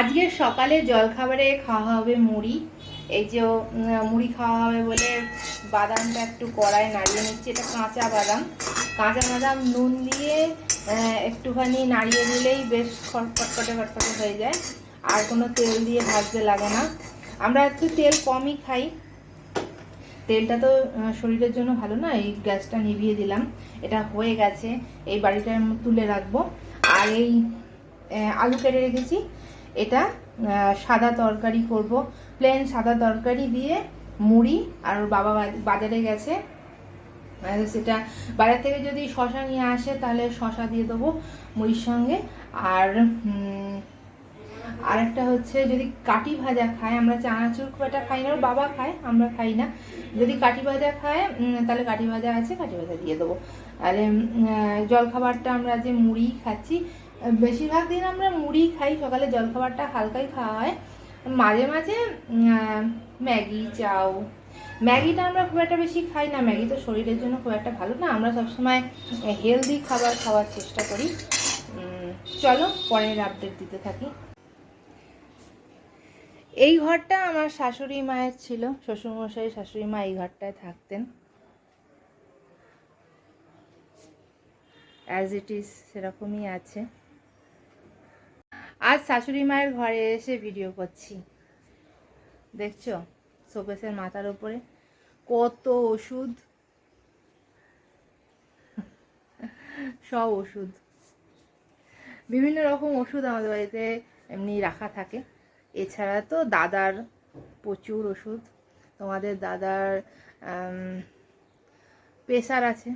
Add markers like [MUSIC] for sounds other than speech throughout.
আজকে সকালে জলখাবারে খাওয়া হবে মুড়ি। এই যে মুড়ি খাওয়া হবে বলে বাদামটা একটু কড়ায় নাড়িয়ে নিচ্ছি। এটা কাঁচা বাদাম। কাঁচা বাদাম, নুন দিয়ে একটুখানি নাড়িয়ে দিলেই বেশ খটখটে খটখটে হয়ে যায়। আর কোনো তেল দিয়ে ভাজতে লাগে না। আমরা একটু তেল কমই খাই। তেলটা তো শরীরের জন্য ভালো না, এই গ্যাসটা নিভিয়ে দিলাম। এটা হয়ে গেছে। এই বাড়িটা তুলে রাখব। আর এই আলু কেটে রেখেছি। এটা সাদা তরকারি করব। প্লেন সাদা তরকারি দিয়ে মুড়ি আর ওর বাবা বাজারে গেছে। সেটা বাজার থেকে যদি শশা নিয়ে আসে তাহলে শশা দিয়ে দেবো মুড়ির সঙ্গে। আর আরেকটা হচ্ছে যদি কাটি ভাজা খায়, আমরা চানাচুর খুব একটা খাই না, ওর বাবা খায়, আমরা খাই না। যদি কাটি ভাজা খায় তাহলে কাটি ভাজা আছে কাটি ভাজা দিয়ে দেবো। আর জলখাবারটা আমরা যে মুড়ি খাচ্ছি বেশিরভাগ দিন আমরা মুড়ি খাই, সকালে জলখাবারটা হালকাই খাওয়া হয়। মাঝে মাঝে ম্যাগি চাউ ম্যাগিটা আমরা খুব একটা বেশি খাই না। ম্যাগি তো শরীরের জন্য খুব একটা ভালো না। আমরা সবসময় হেলদি খাবার খাওয়ার চেষ্টা করি। চলো পরের আপডেট দিতে থাকি। এই ঘরটা আমার শাশুড়ি মায়ের ছিল। শ্বশুরমশাই, শাশুড়ি মা এই ঘরটায় থাকতেন। অ্যাজ ইট ইজ সেরকমই আছে। আজ শাশুড়ি মায়ের ঘরে এসে ভিডিও করছি। দেখছ? শোকেসের মাথার উপরে। কত ওষুধ। সব ওষুধ। বিভিন্ন রকম ওষুধ আমাদের বাড়িতে এমনি রাখা থাকে। এছাড়া তো দাদার প্রচুর ওষুধ। তোমাদের দাদার প্রেশার আছে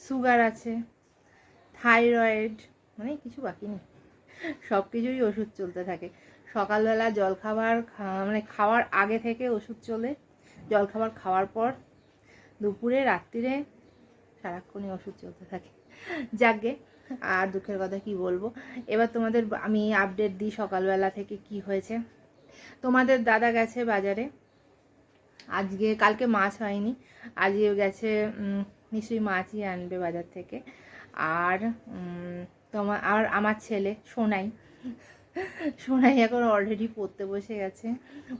সুগার আছে থাইরয়েড মানে কিছু বাকি নেই। সব কিছুরই ওষুধ চলতে থাকে। সকালবেলা জলখাবার মানে খাওয়ার আগে থেকে ওষুধ চলে। জলখাবার খাওয়ার পর দুপুরে, রাত্রিরে সারাক্ষণই ওষুধ চলতে থাকে। যাকে আর দুঃখের কথা কি বলব? এবার তোমাদের আমি আপডেট দিই সকালবেলা থেকে কি হয়েছে। তোমাদের দাদা গেছে বাজারে। আজকে, কালকে মাছ হয়নি। আজকে গেছে নিশ্চয়ই মাছই আনবে বাজার থেকে। আর উম, তোমার আর আমার ছেলে সোনাই। সোনাই এখন অলরেডি পড়তে বসে গেছে।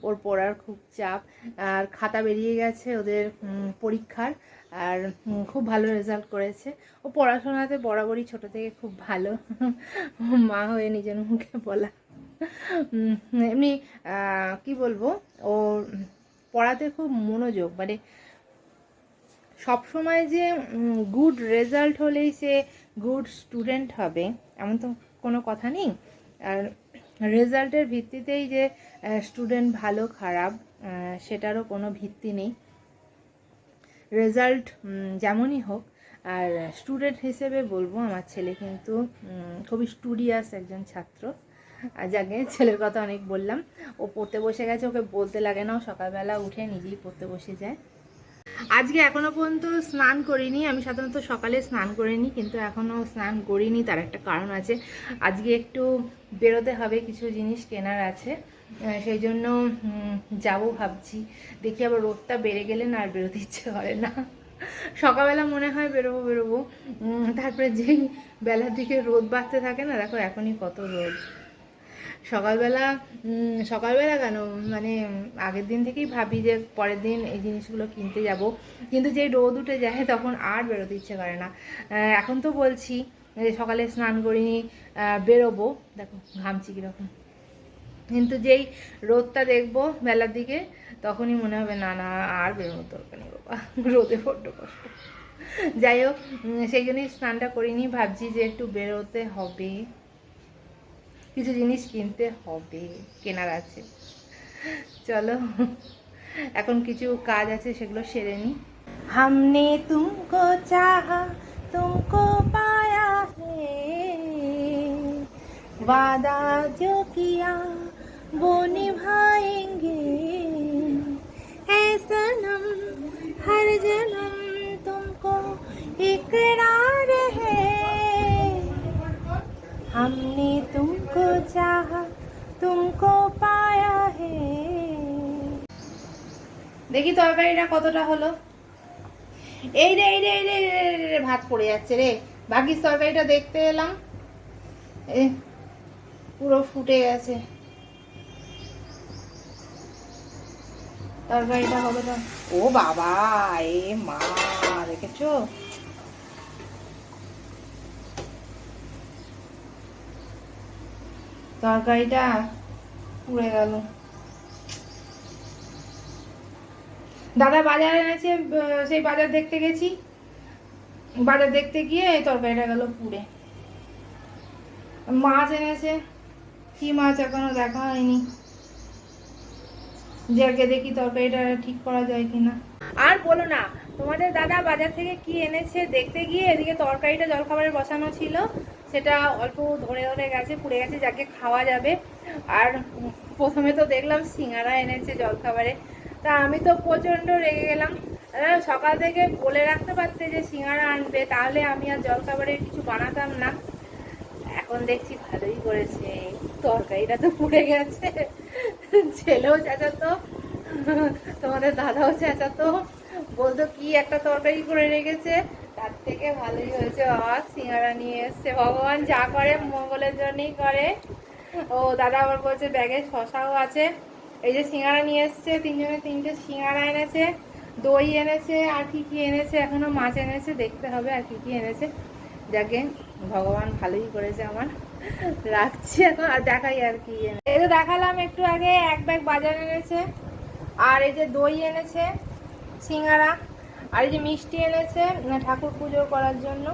ওর পড়ার খুব চাপ। আর খাতা বেরিয়ে গেছে ওদের পরীক্ষার। আর খুব ভালো রেজাল্ট করেছে। ও পড়াশোনাতে বরাবরই ছোট থেকে খুব ভালো। মা হয়ে নিজের মুখে বলা। এমনি কি বলব? ও পড়াতে খুব মনোযোগ। মানে সবসময় যে গুড রেজাল্ট হলেই সে গুড স্টুডেন্ট হবে, এমন তো কোনো কথা নেই। আর রেজাল্টের ভিত্তিতেই যে স্টুডেন্ট ভালো, খারাপ সেটারও কোনো ভিত্তি নেই। রেজাল্ট যেমনই হোক, আর স্টুডেন্ট হিসেবে বলব, আমার ছেলে কিন্তু খুবই স্টুডিয়াস একজন ছাত্র। যাকে ছেলের কথা অনেক বললাম, ও পড়তে বসে গেছে, ওকে বলতে লাগে না, ও সকালবেলা উঠে নিজেই পড়তে বসে যায়। আজকে এখনও পর্যন্ত স্নান করিনি, আমি সাধারণত সকালে স্নান করিনি কিন্তু এখনও স্নান করিনি, তার একটা কারণ আছে। আজকে একটু বেরোতে হবে, কিছু জিনিস কেনার আছে। সেই জন্য যাব ভাবছি। দেখি আবার রোদটা বেড়ে গেলে না আর বেরোতে ইচ্ছে করে না। সকালবেলা মনে হয় বেরোবো বেরোবো। তারপরে যেই বেলার দিকে রোদ বাড়তে থাকে না, দেখো এখনই কত রোদ। সকালবেলা সকালবেলা কেন? মানে আগের দিন থেকেই ভাবি যে পরের দিন এই জিনিসগুলো কিনতে যাব। কিন্তু যেই রোদ উঠে যায়, তখন আর বেরোতে ইচ্ছে করে না। এখন তো বলছি সকালে স্নান করিনি বেরোবো। দেখো, ঘামছি কীরকম। কিন্তু যেই রোদটা দেখব বেলার দিকে, তখনই মনে হবে, না না, আর বেরোনোর দরকার নেই বাবা। রোদে বড্ড কষ্ট। যাই হোক সেই জন্যই স্নানটা করিনি। ভাবছি যে একটু বেরোতে হবে। কিছু জিনিস কিনতে হবে কেনার আছে চলো এখন কিছু কাজ আছে সেগুলো সেরে নিই हमने तुमको चाहा तुमको पाया है वादा जो किया वो निभाएंगे है सनम हर जन्म तुमको इकरार हमने तुमको चाहा तुमको पाया है দেখি তরকারিটা কতটা হলো এই রে এই রে এই রে এই রে, এই রে, ভাত পড়ে যাচ্ছে রে ভাগ্যিস তরকারিটা দেখতে এলাম এ, পুরো ফুটে গেছে তরকারিটা হবে তো ও বাবা এ মা দেখেছো তরকারিটা পুড়ে গেল। দাদা বাজার এনেছে সেই বাজার দেখতে গেছি। বাজার দেখতে গিয়ে এই তরকারিটা গেল পুড়ে। মাছ এনেছে, কি মাছ এখনও দেখা হয়নি। যাকে দেখি তরকারিটা ঠিক করা যায় কিনা। আর বলো না, তোমাদের দাদা বাজার থেকে কি এনেছে দেখতে গিয়ে এদিকে তরকারিটা জলখাবারে বসানো ছিল। সেটা অল্প ধরে ধরে গেছে, পুড়ে গেছে, যাকে খাওয়া যাবে। আর প্রথমে তো দেখলাম সিঙ্গারা এনেছে জলখাবারে। তা আমি তো প্রচণ্ড রেগে গেলাম। সকাল থেকে বলে রাখতে পারতে যে সিঙ্গারা আনবে, তাহলে আমি আর জলখাবারে কিছু বানাতাম না। এখন দেখছি ভালোই করেছে তরকারিটা তো পুড়ে গেছে। ছেলেও চেঁচাতো, তোমাদের দাদাও চেঁচাতো, বলতো কি একটা তরকারি করে রেখেছে। তার থেকে ভালোই হয়েছে বাবা, সিঙ্গারা নিয়ে এসছে। ভগবান যা করে মঙ্গলের জন্যই করে। ও দাদা আবার বলছে, ব্যাগে শশাও আছে। এই যে সিঙ্গারা নিয়ে এসছে, তিনজনে তিনটে সিঙ্গারা এনেছে, দই এনেছে, আর কি কি এনেছে, এখনও মাছ এনেছে, দেখতে হবে আর কি কি এনেছে। যাকে ভগবান ভালোই করেছে আমার। রাখছি এখন, আর দেখাই আর কি এই তো দেখালাম একটু আগে, এক ব্যাগ বাজার এনেছে, আর এই যে দই এনেছে, সিঙ্গারা। আর এই যে মিষ্টি এনেছে উম, ঠাকুর পুজো করার জন্য।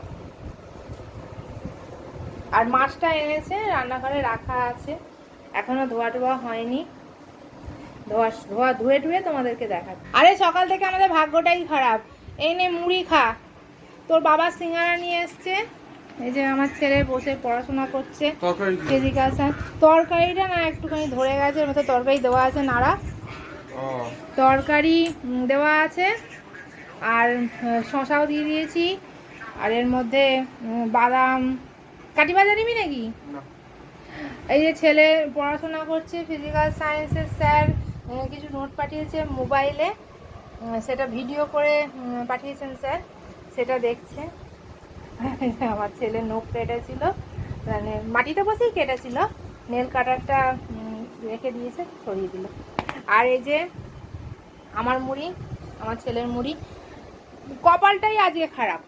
আর মাছটা এনেছে রান্নাঘরে রাখা আছে। এখনও ধোয়া টোয়া হয়নি। ধোয়া ধোয়া ধুয়ে ধুয়ে তোমাদেরকে দেখাবো আরে সকাল থেকে আমাদের ভাগ্যটাই খারাপ। এই নে মুড়ি খা। তোর বাবা সিঙ্গারা নিয়ে এসছে। এই যে আমার ছেলে বসে পড়াশোনা করছে। ফিজিক্যাল সায়েন্স তরকারিটা না একটুখানি ধরে গেছে মধ্যে তরকারি দেওয়া আছে নাড়া। তরকারি দেওয়া আছে। আর শশাও দিয়ে দিয়েছি। আর এর মধ্যে বাদাম। কাটি বাজা নিবি নাকি এই যে ছেলে পড়াশোনা করছে ফিজিক্যাল সায়েন্সের স্যার কিছু নোট পাঠিয়েছে মোবাইলে সেটা ভিডিও করে পাঠিয়েছেন স্যার। সেটা দেখছে। [LAUGHS] আমার ছেলে নখ কেটেছিল। মানে মাটিতে বসেই কেটেছিল। নেল কাটারটা রেখে দিয়েছে সরিয়ে দিল। আর এই যে আমার মুড়ি আমার ছেলের মুড়ি কপালটাই আজকে খারাপ।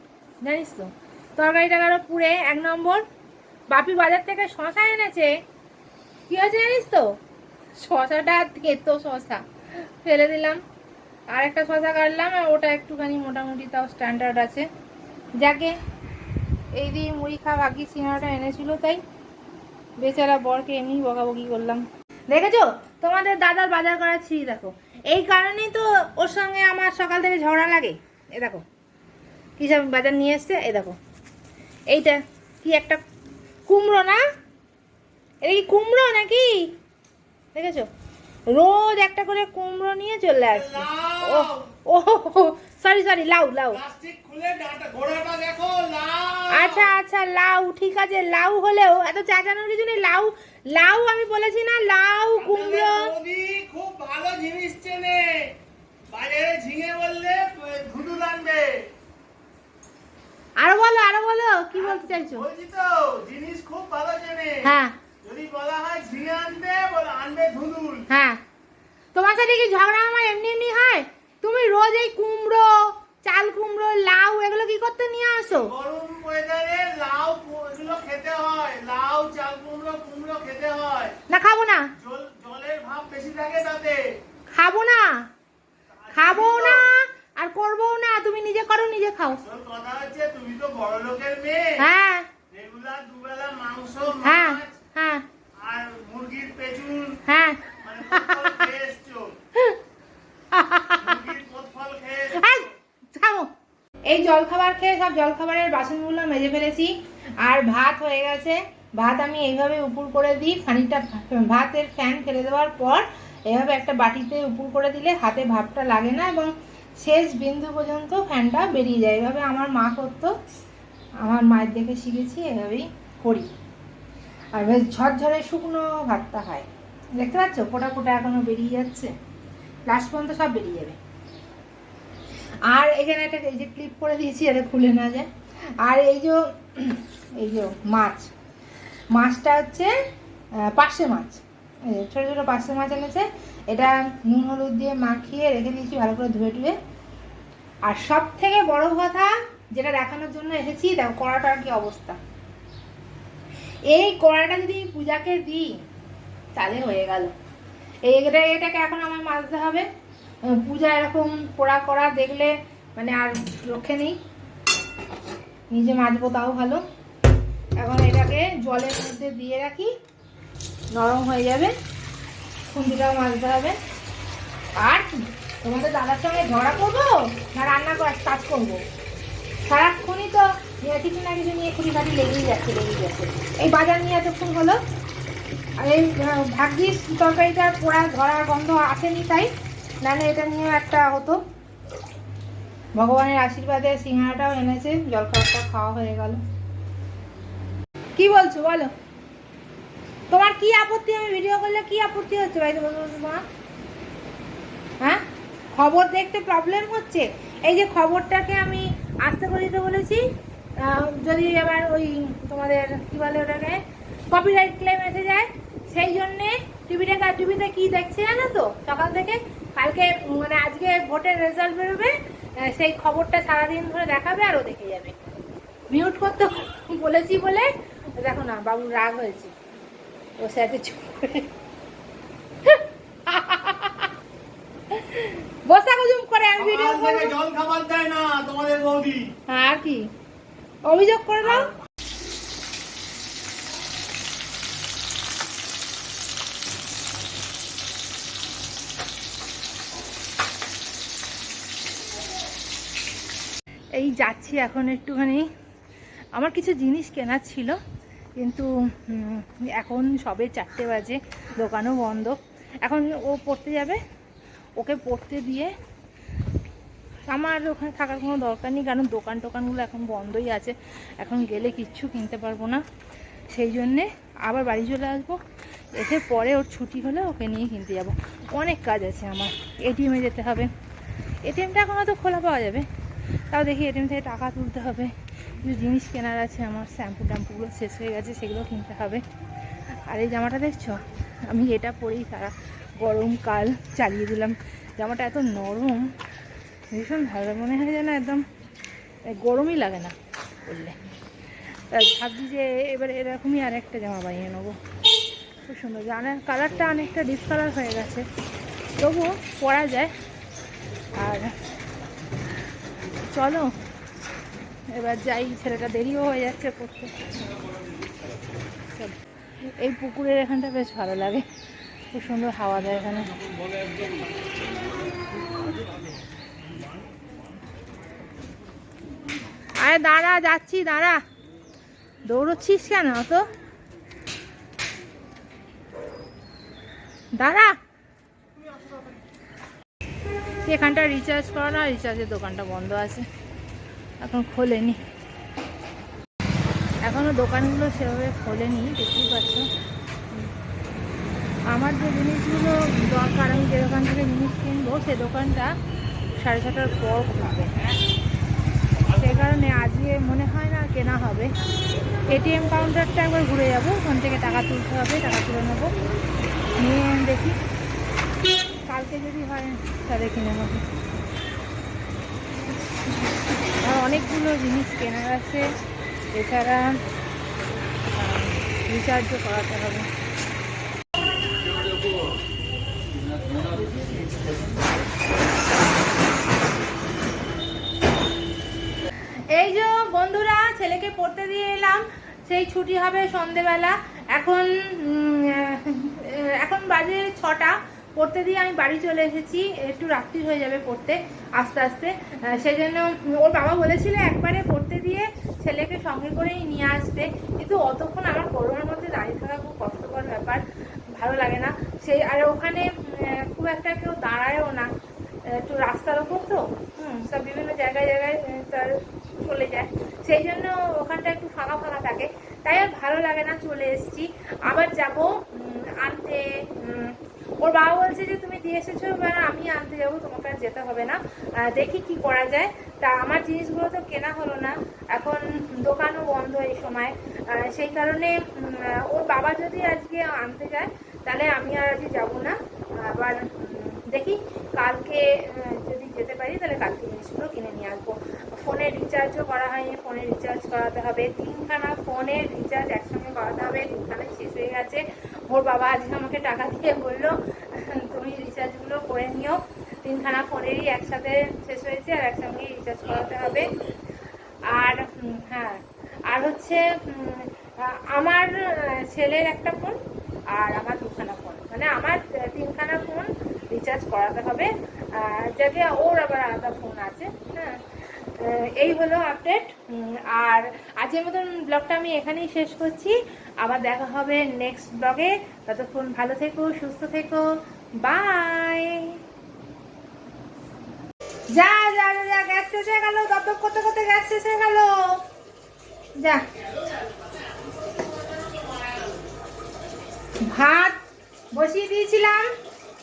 জানিস তো তরকারিটা গেল পুড়ে এক নম্বর, বাপি বাজার থেকে শশা এনেছে। কি হয়েছে জানিস তো? শশাটা তেতো শশা, ফেলে দিলাম। আর একটা শশা কাটলাম, আর ওটা একটুখানি মোটামুটি তাও স্ট্যান্ডার্ড আছে। যাকে এই দিয়ে মুড়ি খা বাকি সিঙ্গারাটা এনেছিল, তাই বেচারা বরকে এমনি বকাবকি করলাম। দেখেছ? তোমাদের দাদার বাজার করার ছিঁড়ি দেখো। এই কারণেই তো ওর সঙ্গে আমার সকাল থেকে ঝগড়া লাগে। এ দেখো কি সব বাজার নিয়ে এসছে? এ দেখো এইটা কি একটা কুমড়ো না? এটা কি কুমড়ো নাকি? দেখেছ? রোজ একটা করে কুমড়ো নিয়ে চলে আসবে। ও ও সরি সরি লাউ লাউ। আচ্ছা আচ্ছা লাউ ঠিক আছে লাউ হলেও এত চাচানোর কিছু নেই। লাউ লাউ আমি বলেছি না লাউ কুমড়ো। খুব ভালো জিনিস চেনে। বাজারে ঝিঙে বললে ধুধু আনবে আরও বলো আরও বলো কি বলতে চাইছো? বলছি তো জিনিস খুব ভালো চেনে। হ্যাঁ। যদি বলা হয় ঝিঙে আনবে বলে আনবে ধুধুল হ্যাঁ। তোমার সাথে কি ঝগড়া আমার এমনি এমনি হয়? তুমি রোজ এই কুমড়ো চাল কুমড়ো লাউ এগুলো কি করতে নিয়ে আসো? গরম ওয়েদারে লাউ এগুলো খেতে হয়। লাউ চাল কুমড়ো কুমড়ো খেতে হয়। না খাব না। জল জলের ভাব বেশি থাকে তাতে। খাব না। খাব না আর করব না তুমি নিজে করো নিজে খাও। কথা হচ্ছে তুমি তো বড় লোকের মেয়ে। হ্যাঁ। রেগুলার দুবেলা মাংস হ্যাঁ হ্যাঁ। আর মুরগির পেছুন হ্যাঁ। মানে এই জলখাবার খেয়ে সব জলখাবারের বাসনগুলো মেজে ফেলেছি আর ভাত হয়ে গেছে। ভাত আমি এইভাবে উপুর করে দিই খানিকটা ভাতের ফ্যান ফেলে দেওয়ার পর এভাবে একটা বাটিতে উপুর করে দিলে হাতে ভাবটা লাগে না এবং শেষ বিন্দু পর্যন্ত ফ্যানটা বেরিয়ে যায়। এভাবে আমার মা করতো। আমার মায়ের দেখে শিখেছি, এভাবেই করি। আর বেশ ঝরঝরে শুকনো ভাতটা হয় দেখতে পাচ্ছ? ফোটা ফোটা এখনও বেরিয়ে যাচ্ছে। লাস্ট পর্যন্ত সব বেরিয়ে যাবে। আর এখানে একটা এই যে ক্লিপ করে দিয়েছি যাতে খুলে না যায়। আর এই যে এই যে মাছ। মাছটা হচ্ছে পার্শে মাছ। ছোটো ছোটো পার্শে মাছ এনেছে। এটা নুন, হলুদ দিয়ে মাখিয়ে রেখে দিয়েছি, ভালো করে ধুয়ে টুয়ে। আর সব থেকে বড় কথা, যেটা দেখানোর জন্য এসেছি, দেখো কড়াটার কি অবস্থা। এই কড়াটা যদি পূজাকে দিই, তাহলে হয়ে গেল। এটা, এটাকে এখন আমার মাজতে হবে। পূজা এরকম পোড়া করা দেখলে মানে আর রক্ষে নেই। নিজে মাজবো, তাও ভালো। এখন এটাকে জলের মধ্যে দিয়ে রাখি। নরম হয়ে যাবে। খুন্তিটাও মাজতে হবে। আর তোমাদের দাদার সঙ্গে ঝগড়া করব না রান্না করার কাজ করব? সারাক্ষণই তো কিছু না কিছু নিয়ে খুঁড়ি খুঁটিখাটি লেগেই যাচ্ছে লেগেই যাচ্ছে। এই বাজার নিয়ে এতক্ষণ হলো। আর এই ভাগ্যিস তরকারিটা পোড়া ধরার গন্ধ আসেনি তাই। নাহলে এটা নিয়েও একটা হতো। ভগবানের আশীর্বাদে সিঙ্গারাটাও এনেছে জলখাবারটা খাওয়া হয়ে গেল। কি বলছো বলো? তোমার কি আপত্তি? আমি ভিডিও করলে কি আপত্তি হচ্ছে বাড়িতে বসে বসে মা হ্যাঁ? খবর দেখতে প্রবলেম হচ্ছে। এই যে খবরটাকে আমি আস্তে করে দিতে বলেছি যদি আবার ওই তোমাদের কি বলে ওটাকে? কপিরাইট ক্লেম এসে যায়, সেই জন্যে টিভিটা টিভিতে কি দেখছে জানো তো? সকাল থেকে কালকে মানে আজকে ভোটের রেজাল্ট বেরোবে সেই খবরটা সারাদিন ধরে দেখাবে আরও দেখে যাবে। মিউট করতে বলেছি বলে, দেখো না, বাবু রাগ হয়েছে। ও সাথে চুপ করে বসা গুজুম করে আমি ভিডিও করব জল খাবার দেয় না তোমাদের বৌদি। আর কি? অভিযোগ করে দাও এই যাচ্ছি এখন একটুখানি। আমার কিছু জিনিস কেনার ছিল। কিন্তু এখন সবে চারটে বাজে, দোকানও বন্ধ। এখন ও পড়তে যাবে, ওকে পড়তে দিয়ে আমার ওখানে থাকার কোনো দরকার নেই, কারণ দোকান টোকানগুলো এখন বন্ধই আছে। এখন গেলে কিচ্ছু কিনতে পারব না। সেই জন্যে আবার বাড়ি চলে আসব। এসে পরে ওর ছুটি হলে ওকে নিয়ে কিনতে যাব। অনেক কাজ আছে আমার। এটিএমে যেতে হবে। এটিএমটা এখন হয়তো খোলা পাওয়া যাবে। তাও দেখি এটিএম থেকে টাকা তুলতে হবে। কিছু জিনিস কেনার আছে, আমার শ্যাম্পু ট্যাম্পুগুলো শেষ হয়ে গেছে, সেগুলো কিনতে হবে। আর এই জামাটা দেখছ? আমি এটা পরেই সারা গরমকাল চালিয়ে দিলাম। জামাটা এত নরম, ভীষণ ভালো মনে হয় যেন একদম গরমই লাগে না পরলে। ভাবছি যে এবার এরকমই আর একটা জামা বানিয়ে নেব। খুব সুন্দর জানার কালারটা অনেকটা ডিসকালার হয়ে গেছে। তবুও পরা যায়। আর চলো এবার যাই, ছেলেটা দেরিও হয়ে যাচ্ছে পড়তে। এই পুকুরের এখানটা বেশ ভালো লাগে। খুব সুন্দর হাওয়া দেয় এখানে। আরে দাঁড়া, যাচ্ছি, দাঁড়া। দৌড়চ্ছিস কেন অত? দাঁড়া। এখানটা রিচার্জ করা না রিচার্জের দোকানটা বন্ধ আছে। এখন খোলেনি। এখনও দোকানগুলো সেভাবে খোলেনি, দেখতেই পাচ্ছ। আমার যে জিনিসগুলো দরকার, আমি যে দোকান থেকে জিনিস কিনবো, সে দোকানটা সাড়ে ছটার পর খুলবে সেই কারণে আজকে মনে হয় না কেনা হবে। এটিএম কাউন্টারটা একবার ঘুরে যাব, ওখান থেকে টাকা তুলতে হবে, টাকা তুলে নেব। নিয়ে দেখি। কালকে যদি হয়, তাহলে কিনে নেব। অনেকগুলো জিনিস কেনার আছে। এছাড়া রিচার্জও করাতে হবে। এই যে বন্ধুরা, ছেলেকে পড়তে দিয়ে এলাম। সেই ছুটি হবে সন্ধেবেলা। এখন এখন বাজে ছটা। পড়তে দিয়ে আমি বাড়ি চলে এসেছি, একটু রাত্রি হয়ে যাবে পড়তে আস্তে আস্তে। সেই জন্য ওর বাবা বলেছিল একবারে পড়তে দিয়ে ছেলেকে সঙ্গে করেই নিয়ে আসবে। কিন্তু অতক্ষণ আমার গরমের মধ্যে দাঁড়িয়ে থাকা খুব কষ্টকর ব্যাপার, ভালো লাগে না। সেই আর ওখানে খুব একটা কেউ দাঁড়ায়ও না। একটু রাস্তার ওপর তো সব বিভিন্ন জায়গায় জায়গায় তার চলে যায়। সেই জন্য ওখানটা একটু ফাঁকা ফাঁকা থাকে। তাই আর ভালো লাগে না, চলে এসেছি। আবার যাব ওর বাবা বলছে যে, তুমি দিয়ে এসেছ, এবার আমি আনতে যাব, তোমাকে আর যেতে হবে না। দেখি কি করা যায়। তা আমার জিনিসগুলো তো কেনা হলো না। এখন দোকানও বন্ধ এই সময়। সেই কারণে ওর বাবা যদি আজকে আনতে যায়, তাহলে আমি আর আজকে যাব না। আবার দেখি কালকে যদি যেতে পারি, তাহলে কালকে জিনিসগুলো কিনে নিয়ে আসব। ফোনে রিচার্জও করা হয়নি, ফোনে রিচার্জ করাতে হবে। তিনখানা ফোনের রিচার্জ একসঙ্গে করাতে হবে তিনখানা শেষ হয়ে গেছে। ওর বাবা আজকে আমাকে টাকা দিয়ে বলল, তুমি রিচার্জগুলো করে নিও। তিনখানা ফোনেরই একসাথে শেষ হয়েছে আর একসঙ্গে রিচার্জ করাতে হবে। আর হ্যাঁ আর হচ্ছে আমার ছেলের একটা ফোন আর আমার দুখানা ফোন। মানে আমার তিনখানা ফোন রিচার্জ করাতে হবে। আর যাতে ওর আবার আলাদা ফোন আছে হ্যাঁ। এই হলো আপডেট আর আজকের মতন ব্লগটা আমি এখানেই শেষ করছি। আবার দেখা হবে নেক্সট ব্লগে ততক্ষণ ভালো থেকো সুস্থ থেকো। বাই যা যা যা, গ্যাস শেষ হয়ে গেল। দপদপ করতে করতে গ্যাস শেষ হয়ে গেল। যা। ভাত বসিয়ে দিয়েছিলাম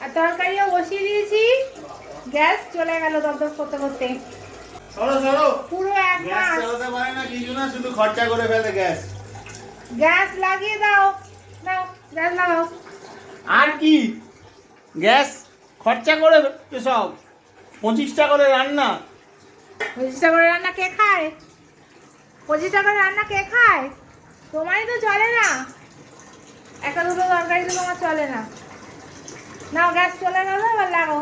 আর তরকারিও বসিয়ে দিয়েছি। গ্যাস চলে গেল দপদপ করতে করতে। সরো সরো। পুরো এক গ্যাস চালাতে পারে না কিছু না শুধু খরচা করে ফেলে গ্যাস। গ্যাস লাগিয়ে দাও। দাও গ্যাস লাগাও। আর কি? গ্যাস খরচা করে সব পঁচিশটা করে রান্না। পঁচিশটা করে রান্না কে খায়? পঁচিশটা করে রান্না কে খায়? তোমারই তো চলে না। একটা দুটো তরকারি তো তোমার চলে না। নাও গ্যাস চলে গেল এবার লাগাও।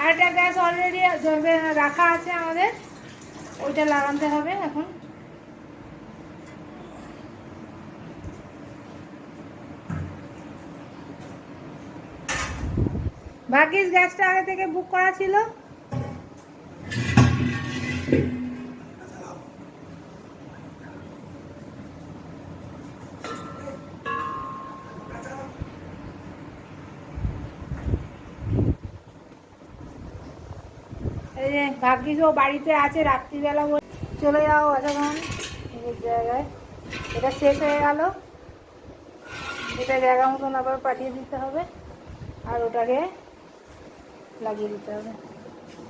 আর একটা গ্যাস অলরেডি রাখা আছে আমাদের। ওইটা লাগাতে হবে এখন। ভাগ্যিস গ্যাসটা আগে থেকে বুক করা ছিল। ভাগ্যিস ও বাড়িতে আছে, রাত্রিবেলা বলে চলে যাও অসাধারণ নিজের জায়গায়। এটা শেষ হয়ে গেল। এটা জায়গা মতন আবার পাঠিয়ে দিতে হবে। আর ওটাকে লাগিয়ে দিতে হবে।